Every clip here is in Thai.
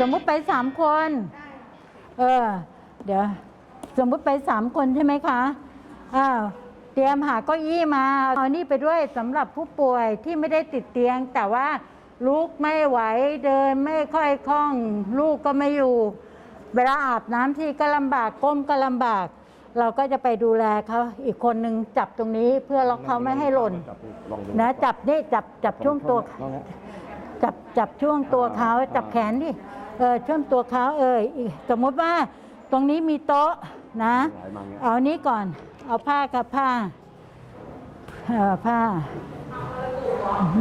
สมมุติไปสามคน เออ เดี๋ยว สมมุติไปสามคนใช่ไหมคะอ้าวเตรียมหาเก้าอี้มาเอานี่ไปด้วยสำหรับผู้ป่วยที่ไม่ได้ติดเตียง แต่ว่าลุกไม่ไหวเดินไม่ค่อยคล่อง ลูกก็ไม่อยู่ เวลาอาบน้ำที่ก็ลำบากก้มก็ลำบาก เราก็จะไปดูแลเขาอีกคนนึงจับตรงนี้เพื่อล็อกเขาไม่ให้หล่นลองดูนะจับนี่จับจับช่วงตัว ลองนะ จับจับช่วงตัวเขาจับแขนดิ เออช่วงตัวเขาเอออีกสมมติว่าตรงนี้มีโต๊ะนะไหลมาเงี้ยเอานี้ก่อน เอาผ้ากับผ้าเออผ้า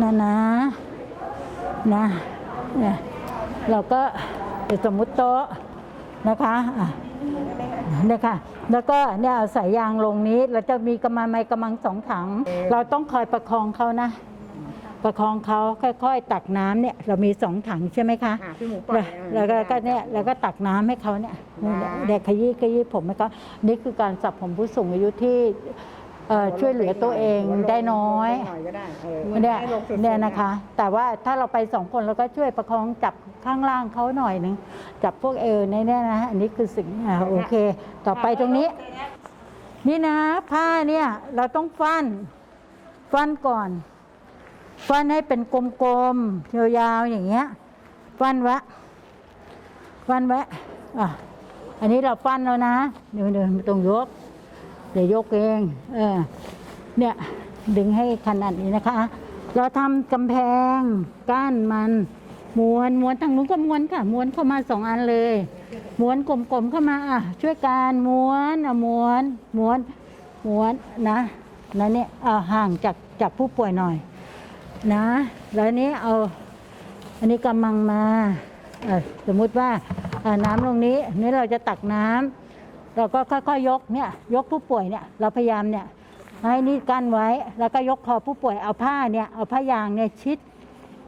นะนะนะเนี่ยเราก็จะสมมุติโต๊ะนะคะอะเนี่ยค่ะ แล้วก็เนี่ยเอาสายยางลงนี้ เราจะมีกระมังไม้กระมังสองถัง เราต้องคอยประคองเขานะ ประคองเขาค่อยๆ ตักน้ำเนี่ยเรามีสองถังใช่ไหมคะอะพี่หมูปล่อยแล้วแล้วก็เนี่ยแล้วก็ตักน้ำให้เขาเนี่ยเด็กขยี้ขยี้ผมให้เขานี่คือการสับผมผู้สูงอายุที่เอ่อช่วยเหลือตัวเองได้น้อย หน่อยก็ได้เออเนี่ยให้ลงสุดๆเนี่ยนะคะ แต่ว่าถ้าเราไปสองคนเราก็ช่วยประคองจับข้างล่างเขาหน่อยหนึ่งจับพวกเอวในเนี่ยนะอันนี้คือสิ่งอ่าโอเค ต่อไปตรงนี้ นี่นะผ้าเนี่ยเราต้องฟัน ฟันก่อน ฟันให้เป็นกลมๆยาวๆอย่างเงี้ยฟันไวะฟันไวะอะอันนี้เราฟันแล้วนะเดี๋ยวเดี๋ยวต้องยกเดี๋ยวยกเองเออเนี่ยดึงให้ขนาดนี้นะคะ เราทำกำแพงก้านมันม้วนม้วนทางนู้นก็ม้วนค่ะม้วนเข้ามาสองอันเลยม้วนกลมๆเข้ามาอะช่วยกันม้วนอะม้วนม้วนม้วนนะนะเนี่ยเอาห่างจากจากผู้ป่วยหน่อย นะ แล้วนี้เอาอันนี้กำมังมาสมมุติว่าอ่อน้ำตรงนี้นี่เราจะตักน้ำเราก็ค่อยๆยกเนี่ยยกผู้ป่วยเนี่ยเราพยายามเนี่ยให้นี่กั้นไว้แล้วก็ยกคอผู้ป่วยเอาผ้าเนี่ยเอาผ้ายางเนี่ยชิด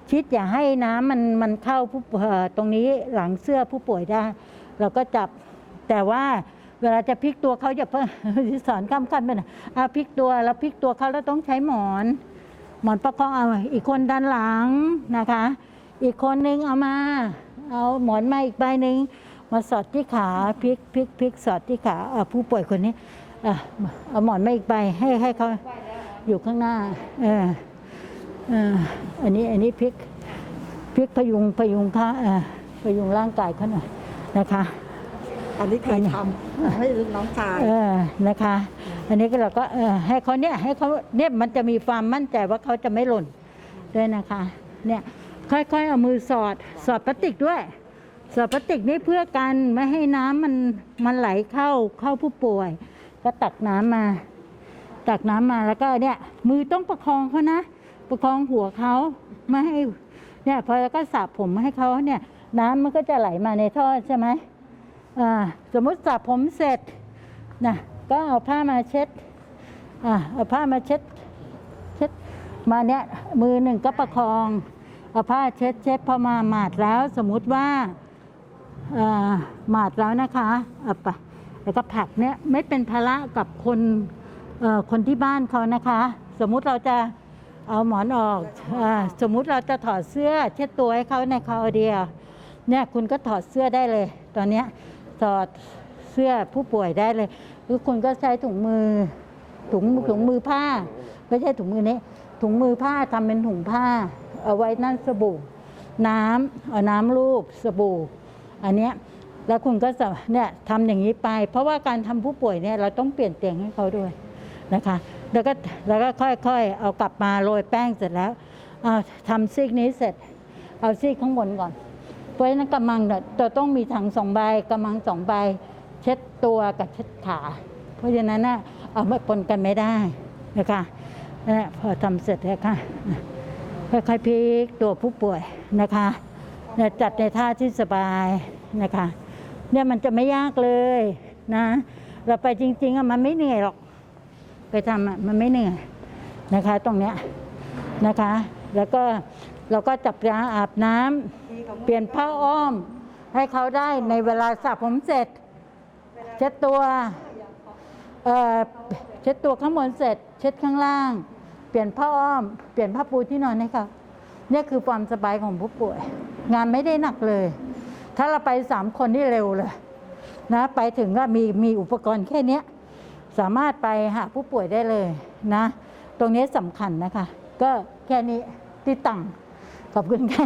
ชิดอย่าให้น้ำมันมันเข้าผู้ตรงนี้หลังเสื้อผู้ป่วยได้ เราก็จับแต่ว่าเวลาจะพลิกตัวเขาอย่าเพิ่งสอนข้ามกันไปน่อยเอาพลิกตัวแล้วพลิกตัวเขาแล้วต้องใช้หมอน หมอนประคองเอาอีกคนด้านหลังนะคะ อีกคนนึงเอามา เอาหมอนมาอีกใบหนึ่งมาสอดที่ขาพลิกพลิกพลิกสอดที่ขาอะผู้ป่วยคนนี้อเอาหมอนมาอีกใบให้ให้เขาอยู่ข้างหน้าเออเอออันนี้อันนี้พลิกพลิกพยุงพยุงขาเออพยุงร่างกายเขาหน่อยนะคะ อันนี้เคยทำให้น้องชายเออนะคะ อันนี้ก็เราก็ให้เขาเนี่ยให้เขาเนี่ยมันจะมีความมั่นใจว่าเขาจะไม่หล่นด้วยนะคะเนี่ยค่อยๆเอามือสอดสอดพลาสติกด้วย สอดพลาสติกนี่เพื่อกันไม่ให้น้ำมันมันไหลเข้าเข้าผู้ป่วย ก็ตักน้ำมา ตักน้ำมาแล้วก็เนี่ยมือต้องประคองเขานะ ประคองหัวเขาไม่ให้เนี่ยพอแล้วก็สระผมให้เขาเนี่ยน้ำมันก็จะไหลมาในท่อใช่ไหมอ่าสมมติสระผมเสร็จนะ ก็เอาผ้ามาเช็ดอ่าเอาผ้ามาเช็ด เช็ดมาเนี้ยมือหนึ่งก็ประคองเอาผ้าเช็ดเช็ดพอมาหมาดแล้วสมมุติว่าอ่าหมาดแล้วนะคะเอาไปแล้วก็ผักเนี้ยไม่เป็นภาระกับคนเอ่อคนที่บ้านเขานะคะ สมมุติเราจะเอาหมอนออกอสมมุติเราจะถอดเสื้อ เช็ดตัวให้เขาในคราวเดียวเนี่ยคุณก็ถอดเสื้อได้เลย ตอนเนี้ยถอดเสื้อผู้ป่วยได้เลย หรือคุณก็ใช้ถุงมือ ถุงถุงมือผ้า ไม่ใช่ถุงมือนี้ ถุงมือผ้าทำเป็นถุงผ้า เอาไว้นั่นสบู่ น้ำเอาน้ำรูปสบู่ อันเนี้ยแล้วคุณก็จะเนี่ยทำอย่างนี้ไป เพราะว่าการทำผู้ป่วยเนี่ยเราต้องเปลี่ยนเตียงให้เขาด้วยนะคะ แล้วก็แล้วก็ค่อยๆ เอากลับมาโรยแป้งเสร็จแล้วเอาทำซีกนี้เสร็จ เอาซีกข้างบนก่อน เพราะฉะนั้นกำมังเนี่ยจะต้องมีถังสองใบกำมังสองใบ เช็ดตัวกับเช็ดขา เพราะฉะนั้นน่ะเอามาปนกันไม่ได้นะคะนั่แหละพอทำเสร็จแล้วค่ะค่อยๆพลิกตัวผู้ป่วยนะคะนี่ยจัดในท่าที่สบายนะคะเนี่ยมันจะไม่ยากเลยนะ เราไปจริงๆอะมันไม่เหนื่อยหรอก ไปทำอะมันไม่เหนื่อยนะคะ ตรงเนี้ยนะคะ แล้วก็เราก็จับยาอาบน้ำเปลี่ยนผ้าอ้อม ให้เขาได้ในเวลาสระผมเสร็จ เช็ดตัวเอ่อเช็ดตัวข้างบนเสร็จ เช็ดข้างล่าง เปลี่ยนผ้าอ้อม เปลี่ยนผ้าปูที่นอนให้เขาเนี่ยคือความสบายของผู้ป่วย งานไม่ได้หนักเลย ถ้าเราไปสามคนนี่เร็วเลยนะไปถึงก็มีมีอุปกรณ์แค่นี้สามารถไปหาผู้ป่วยได้เลยนะ ตรงนี้สำคัญนะคะ ก็แค่นี้ติดตังขอบคุณค่ะ